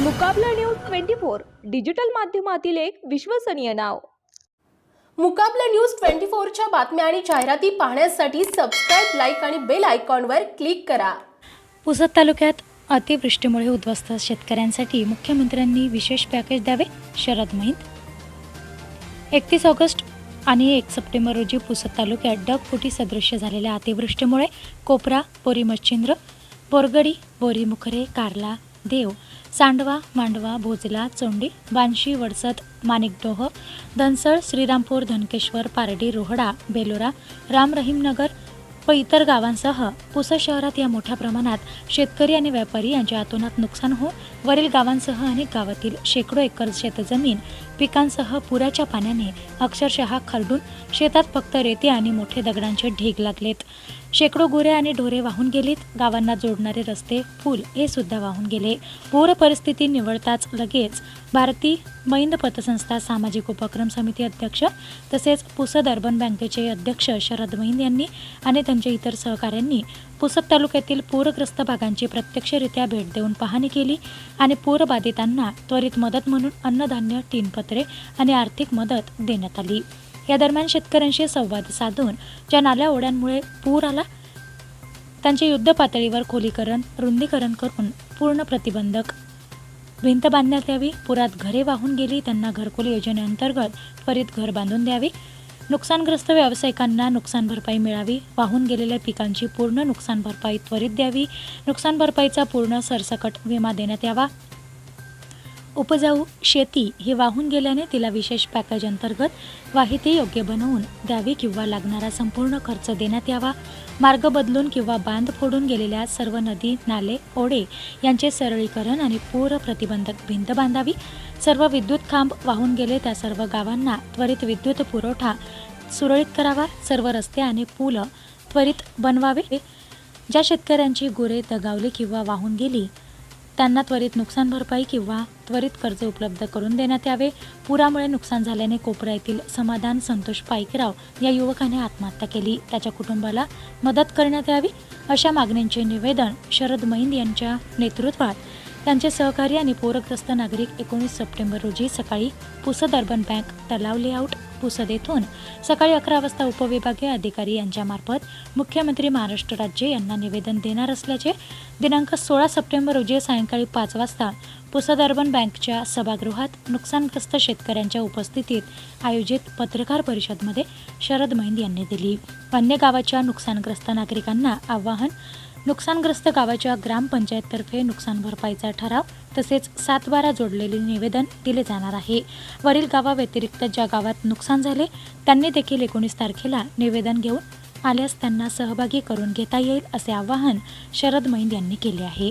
Mukabla news twenty four digital माध्यमातील एक विश्वसनीय नाव. मुकाबला न्यूज ट्वेंटी फोरच्या बातम्या आणि जाहिराती पाहण्यासाठी सबस्क्राईब लाईक आणि बेल आयकॉनवर क्लिक करा. पुसद तालुक्यात अतिवृष्टीमुळे उद्ध्वस्त शेतकऱ्यांसाठी मुख्यमंत्र्यांनी विशेष पॅकेज द्यावे शरद महिंद. एकतीस ऑगस्ट आणि एक सप्टेंबर रोजी पुसद तालुक्यात डगफुटी सदृश्य झालेल्या अतिवृष्टीमुळे कोपरा बोरी मच्छिंद्र बोरगडी बोरी मुखरे कारला देव सांडवा मांडवा भोजला चोंडी बानशी वडसत माणिकडोह धनसळ श्रीरामपूर धनकेश्वर पारडी रोहडा बेलोरा राम रहीमनगर व इतर गावांसह पुसद शहरात या मोठ्या प्रमाणात शेतकरी आणि व्यापारी यांच्या हातोनात नुकसान होऊन वरील गावांसह अनेक गावातील शेकडो एकर शेतजमीन पिकांसह पुराच्या पाण्याने अक्षरशः खरडून शेतात फक्त रेती आणि मोठे दगडांचे ढीग लागलेत. शेकडो गुरे आणि ढोरे वाहून गेलीत. गावांना जोडणारे रस्ते पूल हे सुद्धा वाहून गेले. पूर परिस्थिती निवडताच लगेच भारती मैंद पतसंस्था सामाजिक उपक्रम समिती अध्यक्ष तसेच पुसद अर्बन बँकेचे अध्यक्ष शरद मैंद यांनी आणि त्यांच्या इतर सहकाऱ्यांनी पुसद तालुक्यातील पूरग्रस्त भागांची प्रत्यक्षरित्या भेट देऊन पाहणी केली आणि पूरबाधितांना त्वरित मदत म्हणून अन्नधान्य तीनपत्रे आणि आर्थिक मदत देण्यात आली. या दरम्यान शेतकऱ्यांशी संवाद साधून ज्या नाल्या ओढ्यांमुळे पूर आला त्यांचे युद्ध पातळीवर खोलीकरण रुंदीकरण करून पूर्ण प्रतिबंधक भिंत बांधण्यात यावी पुरात घरे वाहून गेली त्यांना घरकुल योजनेअंतर्गत त्वरित घर बांधून द्यावे नुकसानग्रस्त व्यावसायिकांना नुकसान भरपाई मिळावी वाहून गेलेल्या पिकांची पूर्ण नुकसान भरपाई त्वरित द्यावी नुकसान भरपाईचा पूर्ण सरसकट विमा देण्यात यावा. उपजाऊ शेती ही वाहून गेल्याने तिला विशेष पॅकेज अंतर्गत वाहिती योग्य बनवून द्यावी किंवा लागणारा संपूर्ण खर्च देण्यात यावा. मार्ग बदलून किंवा बांध फोडून गेलेल्या सर्व नदी नाले ओढे यांचे सरळीकरण आणि पूर प्रतिबंधक भिंत बांधावी. सर्व विद्युत खांब वाहून गेले त्या सर्व गावांना त्वरित विद्युत पुरवठा सुरळीत करावा. सर्व रस्ते आणि पूल त्वरित बनवावे. ज्या शेतकऱ्यांची गुरे दगावली किंवा वाहून गेली त्यांना त्वरित नुकसान भरपाई किंवा त्वरित कर्ज उपलब्ध करून देण्यात यावे. पुरामुळे नुकसान झाल्याने कोपरा येथील समाधान संतोष पाईकराव या युवकाने आत्महत्या केली. त्याच्या कुटुंबाला मदत करण्यात यावी अशा मागण्यांचे निवेदन शरद मैंद यांच्या नेतृत्वात. त्यांचे सहकारी आणि पूरग्रस्त नागरिक एकोणीस सप्टेंबर रोजी सकाळी पुसद अर्बन बँक तलाव लेआउट पुसद येथून सकाळी अकरा वाजता उपविभागीय अधिकारी यांच्यामार्फत मुख्यमंत्री महाराष्ट्र राज्य यांना निवेदन देणार असल्याचे दिनांक सोळा सप्टेंबर रोजी सायंकाळी पाच वाजता पुसद अर्बन बँकच्या सभागृहात नुकसानग्रस्त शेतकऱ्यांच्या उपस्थितीत आयोजित पत्रकार परिषदमध्ये शरद मैंद यांनी दिली. अन्य गावाच्या नुकसानग्रस्त नागरिकांना आवाहन नुकसानग्रस्त गावाच्या ग्रामपंचायततर्फे नुकसान भरपाईचा ठराव तसेच सात बारा जोडलेले निवेदन दिले जाणार आहे. वरील गावाव्यतिरिक्त ज्या गावात नुकसान झाले त्यांनी देखील एकोणीस तारखेला निवेदन घेऊन आल्यास त्यांना सहभागी करून घेता येईल असे आवाहन शरद मैंद यांनी केले आहे.